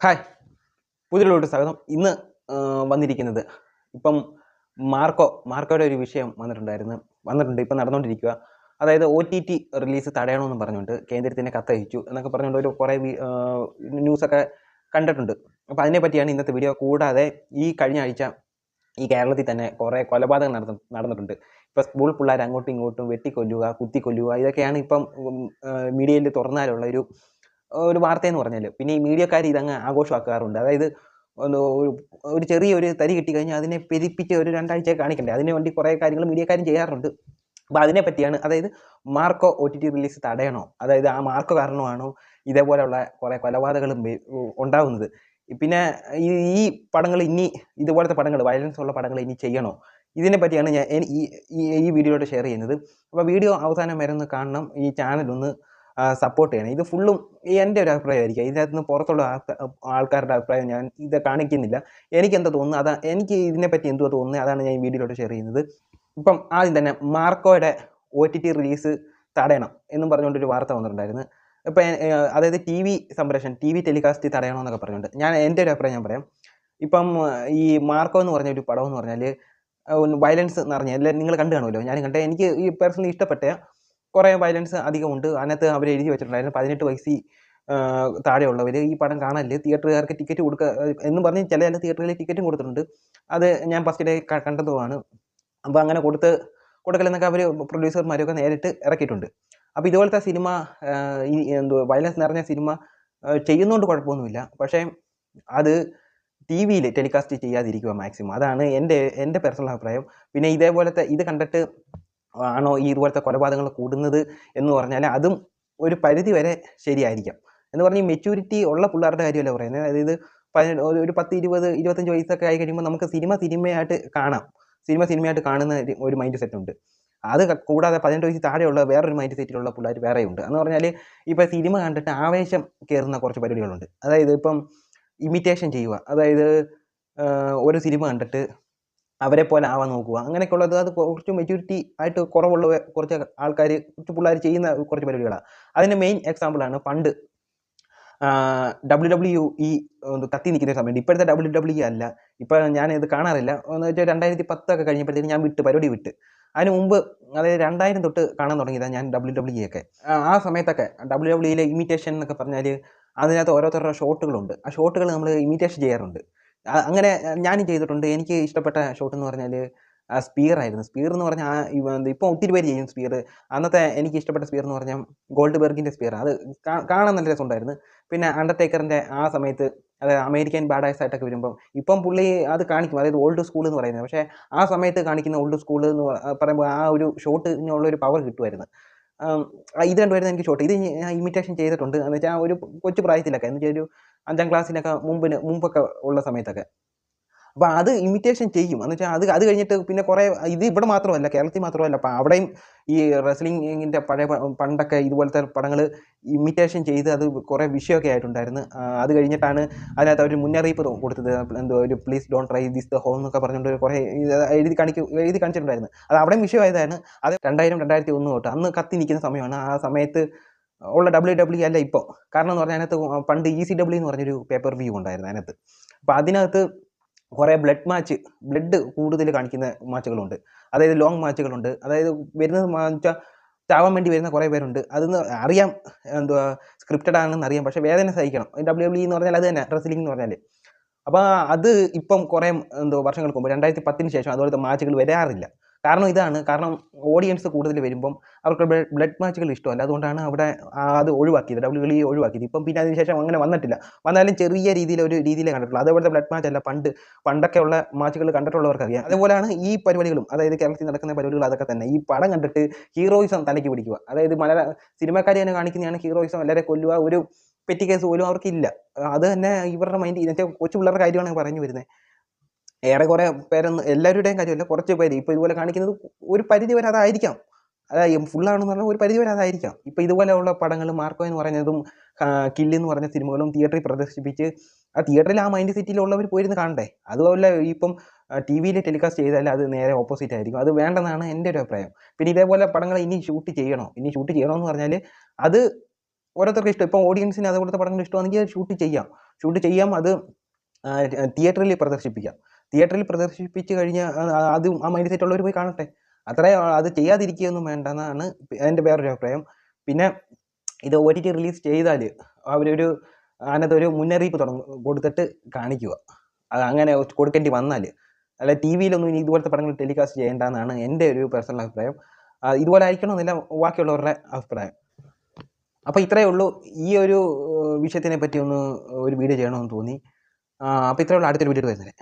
Hi. പുതിയൊരു സ്വാഗതം. ഇന്ന് വന്നിരിക്കുന്നത് ഇപ്പം മാർക്കോ മാർക്കോയുടെ ഒരു വിഷയം വന്നിട്ടുണ്ടായിരുന്നു. വന്നിട്ടുണ്ട് ഇപ്പം നടന്നുകൊണ്ടിരിക്കുക അതായത് ഒ ടി ടി റിലീസ് തടയണമെന്ന് പറഞ്ഞുകൊണ്ട് കേന്ദ്രത്തിന്റെ കത്തയച്ചു എന്നൊക്കെ പറഞ്ഞുകൊണ്ട് ഒരു കുറേ ന്യൂസൊക്കെ കണ്ടിട്ടുണ്ട്. അപ്പോൾ അതിനെപ്പറ്റിയാണ് ഇന്നത്തെ വീഡിയോ കൂടാതെ ഈ കഴിഞ്ഞ ആഴ്ച ഈ കേരളത്തിൽ തന്നെ കുറേ കൊലപാതകം നടന്നു നടന്നിട്ടുണ്ട്. ഇപ്പോൾ സ്കൂൾ പിള്ളേർ അങ്ങോട്ടും ഇങ്ങോട്ടും വെട്ടിക്കൊല്ലുക കുത്തിക്കൊല്ലുക ഇതൊക്കെയാണ് ഇപ്പം മീഡിയയിൽ തുറന്നാലുള്ള ഒരു ഒരു വാർത്തയെന്ന് പറഞ്ഞാൽ പിന്നെ ഈ മീഡിയക്കാർ ഇതങ്ങ് ആഘോഷമാക്കാറുണ്ട്. അതായത് ഒന്ന് ഒരു ഒരു ചെറിയ ഒരു തരി കിട്ടിക്കഴിഞ്ഞാൽ അതിനെ പെരിപ്പിച്ച് ഒരു രണ്ടാഴ്ച കാണിക്കണ്ടേ. അതിനു വേണ്ടി കുറേ കാര്യങ്ങൾ മീഡിയക്കാരും ചെയ്യാറുണ്ട്. അപ്പോൾ അതിനെ പറ്റിയാണ് അതായത് Marco O T T release തടയണോ? അതായത് ആ മാർക്കോ കാരണമാണോ ഇതേപോലെയുള്ള കുറേ കൊലപാതകങ്ങളും ഉണ്ടാകുന്നത് പിന്നെ ഈ ഈ പടങ്ങൾ ഇനി ഇതുപോലത്തെ പടങ്ങൾ വയലൻസ് ഉള്ള പടങ്ങൾ ഇനി ചെയ്യണോ? ഇതിനെ പറ്റിയാണ് ഞാൻ ഈ ഈ- വീഡിയോയോട് ഷെയർ ചെയ്യുന്നത്. അപ്പോൾ വീഡിയോ അവസാനം വരെ ഒന്ന് കാണണം. ഈ ചാനൽ ഒന്ന് സപ്പോർട്ട് ചെയ്യണം. ഇത് ഫുള്ളും എന്റെ ഒരു അഭിപ്രായമായിരിക്കും. ഇതിനകത്ത് നിന്ന് പുറത്തുള്ള ആൾക്ക- ആൾക്കാരുടെ അഭിപ്രായം ഞാൻ ഇത് കാണിക്കുന്നില്ല. എനിക്ക് എന്താ തോന്നുന്നത്? അതാ എനിക്ക് ഇതിനെപ്പറ്റി എന്തുവാ തോന്നുന്നത് അതാണ് ഞാൻ ഈ വീഡിയോയിലോട്ട് ഷെയർ ചെയ്യുന്നത്. ഇപ്പം ആദ്യം തന്നെ മാർക്കോയുടെ ഒ ടി ടി റിലീസ് തടയണം എന്നും പറഞ്ഞുകൊണ്ടൊരു വാർത്ത വന്നിട്ടുണ്ടായിരുന്നു. ഇപ്പം അതായത് ടി വി സംപ്രേഷണം ടി വി ടെലികാസ്റ്റ് തടയണമെന്നൊക്കെ പറഞ്ഞുകൊണ്ട്. ഞാൻ എന്റെ ഒരു അഭിപ്രായം ഞാൻ പറയാം. ഇപ്പം ഈ മാർക്കോ എന്ന് പറഞ്ഞ ഒരു പടം എന്ന് പറഞ്ഞാൽ വയലൻസ് നിറഞ്ഞ എല്ലാം നിങ്ങൾ കണ്ടു കാണുമല്ലോ? ഞാൻ കണ്ടേ. എനിക്ക് ഈ പേഴ്സണലി ഇഷ്ടപ്പെട്ട കുറേ വയലൻസ് അധികമുണ്ട് അതിനകത്ത് അവർ എഴുതി വെച്ചിട്ടുണ്ടായിരുന്നു. പതിനെട്ട് വയസ്സിൽ താഴെയുള്ളവർ ഈ പടം കാണല്ലേ? തിയേറ്ററുകാർക്ക് ടിക്കറ്റ് കൊടുക്കുക എന്ന് പറഞ്ഞ് ചില ചില തിയേറ്ററുകളിൽ ടിക്കറ്റും കൊടുത്തിട്ടുണ്ട്. അത് ഞാൻ ഫസ്റ്റ് ഡേ കണ്ടതുമാണ്. അപ്പോൾ അങ്ങനെ കൊടുത്ത് കൊടുക്കലെന്നൊക്കെ അവർ പ്രൊഡ്യൂസർമാരൊക്കെ നേരിട്ട് ഇറക്കിയിട്ടുണ്ട്. അപ്പോൾ ഇതുപോലത്തെ സിനിമ ഈ എന്തോ വയലൻസ് നിറഞ്ഞ സിനിമ ചെയ്യുന്നതുകൊണ്ട് കുഴപ്പമൊന്നുമില്ല. പക്ഷേ അത് ടി വിയിൽ ടെലികാസ്റ്റ് ചെയ്യാതിരിക്കുക മാക്സിമം അതാണ് എന്റെ എന്റെ പേഴ്സണൽ അഭിപ്രായം. പിന്നെ ഇതേപോലത്തെ ഇത് കണ്ടിട്ട് ആണോ ഈ ഇതുപോലത്തെ കൊലപാതകങ്ങൾ കൂടുന്നത് എന്ന് പറഞ്ഞാൽ അതും ഒരു പരിധി വരെ ശരിയായിരിക്കാം. എന്ന് പറഞ്ഞ് മെച്യൂരിറ്റി ഉള്ള പിള്ളേരുടെ കാര്യമല്ല പറയുന്നത്? അതായത് ഒരു- പത്ത് ഇരുപത് ഇരുപത്തഞ്ച് വയസ്സൊക്കെ ആയി കഴിയുമ്പോൾ നമുക്ക് സിനിമ സിനിമയായിട്ട് കാണാം. സിനിമ സിനിമയായിട്ട് കാണുന്ന ഒരു- മൈൻഡ് സെറ്റ് ഉണ്ട്. അത് കൂടാതെ പതിനെട്ട് വയസ്സിൽ താഴെയുള്ള വേറൊരു മൈൻഡ് സെറ്റിലുള്ള പിള്ളേർ വേറെയുണ്ട്. എന്ന് പറഞ്ഞാൽ ഇപ്പോൾ സിനിമ കണ്ടിട്ട് ആവേശം കയറുന്ന കുറച്ച് പരിപാടികളുണ്ട്. അതായത് ഇപ്പം ഇമിറ്റേഷൻ ചെയ്യുക. അതായത് ഒരു സിനിമ കണ്ടിട്ട് അവരെ പോലെ ആവാൻ നോക്കുക. അങ്ങനെയൊക്കെ ഉള്ളത് അത് കുറച്ച് മെച്യൂരിറ്റി ആയിട്ട് കുറവുള്ള കുറച്ച് ആൾക്കാർ കുറച്ച് പിള്ളേർ ചെയ്യുന്ന കുറച്ച് പരിപാടികളാണ്. അതിന്റെ മെയിൻ എക്സാമ്പിളാണ് പണ്ട് ഡബ്ല്യു ഡബ്ല്യു ഒന്ന് കത്തി നിൽക്കുന്ന സമയത്ത് ഇപ്പോഴത്തെ ഡബ്ല്യു ഡബ്ല്യു അല്ല. ഇപ്പോൾ ഞാൻ ഇത് കാണാറില്ല. എന്ന് വെച്ചാൽ രണ്ടായിരത്തി പത്തൊക്കെ കഴിഞ്ഞപ്പോഴത്തേക്ക് ഞാൻ വിട്ട് പരിപാടി വിട്ട്. അതിന് മുമ്പ് അതായത് രണ്ടായിരം തൊട്ട് കാണാൻ തുടങ്ങിയതാണ് ഞാൻ ഡബ്ല്യു ഡബ്ല്യു ഒക്കെ. ആ, സമയത്തൊക്കെ ഡബ്ല്യു ഡബ്ല്യുയിലെ ഇമിറ്റേഷൻ എന്നൊക്കെ പറഞ്ഞാൽ അതിനകത്ത് ഓരോരുത്തരുടെ ഷോട്ടുകളുണ്ട് ആ ഷോട്ടുകൾ നമ്മൾ ഇമിറ്റേഷൻ ചെയ്യാറുണ്ട്. അങ്ങനെ ഞാനും ചെയ്തിട്ടുണ്ട്. എനിക്ക് ഇഷ്ടപ്പെട്ട ഷോട്ട് എന്ന് പറഞ്ഞാൽ സ്പീർ ആയിരുന്നു. സ്പീർ എന്ന് പറഞ്ഞാൽ ഇപ്പോൾ ഒത്തിരി പേര് ചെയ്യും സ്പീർ അന്നത്തെ എനിക്ക് ഇഷ്ടപ്പെട്ട സ്പീർ എന്ന് പറഞ്ഞാൽ ഗോൾഡ് ബെർഗിന്റെ സ്പീർ അത് കാണാൻ നല്ല രസമുണ്ടായിരുന്നു. പിന്നെ അണ്ടർടേക്കറിന്റെ ആ സമയത്ത് അതായത് അമേരിക്കൻ ബാഡായ്സ് ആയിട്ടൊക്കെ വരുമ്പം ഇപ്പം പുള്ളി അത് കാണിക്കും. അതായത് ഓൾഡ് സ്കൂൾ എന്ന് പറയുന്നത്. പക്ഷേ ആ സമയത്ത് കാണിക്കുന്ന ഓൾഡ് സ്കൂൾ എന്ന് പറയുമ്പോൾ ആ ഒരു ഷോട്ടിനുള്ള ഒരു പവർ കിട്ടുമായിരുന്നു. ഇത് രണ്ടുപേരും എനിക്ക് ഷോട്ട് ഇത് ഞാൻ ഇമിറ്റേഷൻ ചെയ്തിട്ടുണ്ട്. എന്ന് വെച്ചാൽ ഒരു കൊച്ചു പ്രായത്തിലൊക്കെ എന്ന് വെച്ചാൽ ഒരു അഞ്ചാം ക്ലാസ്സിലൊക്കെ മുമ്പിന് മുമ്പൊക്കെ ഉള്ള സമയത്തൊക്കെ. അപ്പോൾ അത് ഇമിറ്റേഷൻ ചെയ്യും. എന്ന് വെച്ചാൽ അത് അത് കഴിഞ്ഞിട്ട് പിന്നെ കുറേ ഇത് ഇവിടെ മാത്രമല്ല കേരളത്തിൽ മാത്രമല്ല. അപ്പോൾ അവിടെയും ഈ റെസ്ലിങ്ങിന്റെ പഴയ പണ്ടൊക്കെ ഇതുപോലത്തെ പടങ്ങൾ ഇമിറ്റേഷൻ ചെയ്ത് അത് കുറേ വിഷയമൊക്കെ ആയിട്ടുണ്ടായിരുന്നു. അത് കഴിഞ്ഞിട്ടാണ് അതിനകത്ത് അവർ മുന്നറിയിപ്പ് കൊടുത്തത്. എന്തോ ഒരു please don't try this the home എന്നൊക്കെ പറഞ്ഞുകൊണ്ട് കുറേ എഴുതി കാണിക്കും എഴുതി കാണിച്ചിട്ടുണ്ടായിരുന്നു. അത് അവിടെയും വിഷയമായതാണ്. അത് രണ്ടായിരം രണ്ടായിരത്തി ഒന്ന് തൊട്ട് അന്ന് കത്തി നിൽക്കുന്ന സമയമാണ്. ആ സമയത്ത് ഉള്ള ഡബ്ല്യു ഡബ്ല്യു അല്ല ഇപ്പോൾ കാരണം എന്ന് പറഞ്ഞാൽ അതിനകത്ത് പണ്ട് ഇ സി ഡബ്ല്യു എന്ന് പറഞ്ഞൊരു പേപ്പർ വ്യൂ ഉണ്ടായിരുന്നു അതിനകത്ത്. അപ്പോൾ അതിനകത്ത് കുറേ ബ്ലഡ് മാച്ച് ബ്ലഡ് കൂടുതൽ കാണിക്കുന്ന മാച്ചുകളുണ്ട് അതായത് ലോങ് മാച്ചുകളുണ്ട് അതായത് വരുന്നത് വെച്ചാൽ ചാവാൻ വേണ്ടി വരുന്ന കുറേ പേരുണ്ട്. അതെന്ന് അറിയാം എന്തുവാ സ്ക്രിപ്റ്റഡ് ആണെന്ന് അറിയാം. പക്ഷേ വേദന സഹിക്കണം. ഡബ്ല്യു ഡബ്ല്യു എന്ന് പറഞ്ഞാൽ അത് തന്നെ റെസ്ലിംഗ് എന്ന് പറഞ്ഞാൽ അപ്പോൾ അത് ഇപ്പം കുറേ എന്തോ വർഷങ്ങൾക്ക് മുമ്പ് രണ്ടായിരത്തി പത്തിന് ശേഷം അതുപോലത്തെ മാച്ചുകൾ വരാറില്ല. കാരണം ഇതാണ്. കാരണം ഓഡിയൻസ് കൂടുതൽ വരുമ്പം അവർക്ക് ബ്ലഡ് മാച്ചുകൾ ഇഷ്ടമല്ല. അതുകൊണ്ടാണ് അവിടെ അത് ഒഴിവാക്കിയത്. ഡബ്ല്യു ഡി ഒഴിവാക്കിയത്. ഇപ്പം പിന്നെ അതിനുശേഷം അങ്ങനെ വന്നിട്ടില്ല. വന്നാലും ചെറിയ രീതിയിൽ ഒരു രീതിയിലേ കണ്ടിട്ടുള്ളൂ. അതേപോലത്തെ ബ്ലഡ് മാച്ച് അല്ല. പണ്ട് പണ്ടൊക്കെ ഉള്ള മാച്ചുകൾ കണ്ടിട്ടുള്ളവർക്ക് അറിയാം അതുപോലെയാണ് ഈ പരിപാടികളും. അതായത് കേരളത്തിൽ നടക്കുന്ന പരിപാടികൾ അതൊക്കെ തന്നെ. ഈ പടം കണ്ടിട്ട് ഹീറോയിസം തലയ്ക്ക് പിടിക്കുക. അതായത് മലയാള സിനിമക്കാർ തന്നെ കാണിക്കുന്നതാണ് ഹീറോയിസം എല്ലാവരെ കൊല്ലുക. ഒരു പെറ്റി കേസ് പോലും അവർക്കില്ല. അത് തന്നെ ഇവരുടെ മൈൻഡ് ഇതൊക്കെ കൊച്ചു പിള്ളേരുടെ കാര്യമാണ് പറഞ്ഞു വരുന്നത് ഏറെ കുറേ പേരൊന്നും എല്ലാവരുടെയും കാര്യമല്ല കുറച്ച് പേര്. ഇപ്പൊ ഇതുപോലെ കാണിക്കുന്നത് ഒരു പരിധി വരെ അതായിരിക്കാം. അതായത് ഫുള്ളാണെന്ന് പറഞ്ഞാൽ ഒരു പരിധി വരെ അതായിരിക്കാം. ഇപ്പോൾ ഇതുപോലെയുള്ള പടങ്ങൾ മാർക്കോ എന്ന് പറഞ്ഞതും കില്ല് എന്ന് പറഞ്ഞ സിനിമകളും തിയേറ്ററിൽ പ്രദർശിപ്പിച്ച് ആ തിയേറ്ററിൽ ആ മൈൻഡ് സെറ്റിലുള്ളവർ പോയിരുന്ന് കാണണ്ടേ? അതുപോലെ ഇപ്പം ടി വിയിൽ ടെലികാസ്റ്റ് ചെയ്താൽ അത് നേരെ ഓപ്പോസിറ്റ് ആയിരിക്കും. അത് വേണ്ടെന്നാണ് എന്റെ ഒരു അഭിപ്രായം. പിന്നെ ഇതേപോലെ പടങ്ങൾ ഇനി ഷൂട്ട് ചെയ്യണോ? ഇനി ഷൂട്ട് ചെയ്യണമെന്ന് പറഞ്ഞാൽ അത് ഓരോരുത്തർക്ക് ഇഷ്ടം. ഇപ്പം ഓഡിയൻസിന് അതുപോലത്തെ പടങ്ങൾ ഇഷ്ടമാണെങ്കിൽ ഷൂട്ട് ചെയ്യാം. ഷൂട്ട് ചെയ്യാം. അത് തിയേറ്ററിൽ പ്രദർശിപ്പിക്കാം. തിയേറ്ററിൽ പ്രദർശിപ്പിച്ച് കഴിഞ്ഞാൽ അത് ആ മൈൻഡ് സെറ്റ് ഉള്ളവർ പോയി കാണട്ടെ. അത്രേ അത് ചെയ്യാതിരിക്കുകയൊന്നും വേണ്ട എന്നാണ് എന്റെ വേറൊരു അഭിപ്രായം. പിന്നെ ഇത് ഒ ടി ടി റിലീസ് ചെയ്താൽ അവരൊരു അതിനകത്തൊരു മുന്നറിയിപ്പ് തുടങ്ങും കൊടുത്തിട്ട് കാണിക്കുക. അത് അങ്ങനെ കൊടുക്കേണ്ടി വന്നാൽ അല്ല ടി വിയിലൊന്നും ഇനി ഇതുപോലത്തെ പടങ്ങൾ ടെലികാസ്റ്റ് ചെയ്യേണ്ടെന്നാണ് എന്റെ ഒരു പേഴ്സണൽ അഭിപ്രായം. ഇതുപോലെ ആയിരിക്കണമെന്നില്ല ബാക്കിയുള്ളവരുടെ അഭിപ്രായം. അപ്പോൾ ഇത്രയേ ഉള്ളൂ. ഈ ഒരു വിഷയത്തിനെ പറ്റി ഒന്ന് ഒരു വീഡിയോ ചെയ്യണമെന്ന് തോന്നി. അപ്പോൾ ഇത്രയേ ഉള്ളൂ. അടുത്തൊരു വീഡിയോയിൽ വരുന്നത്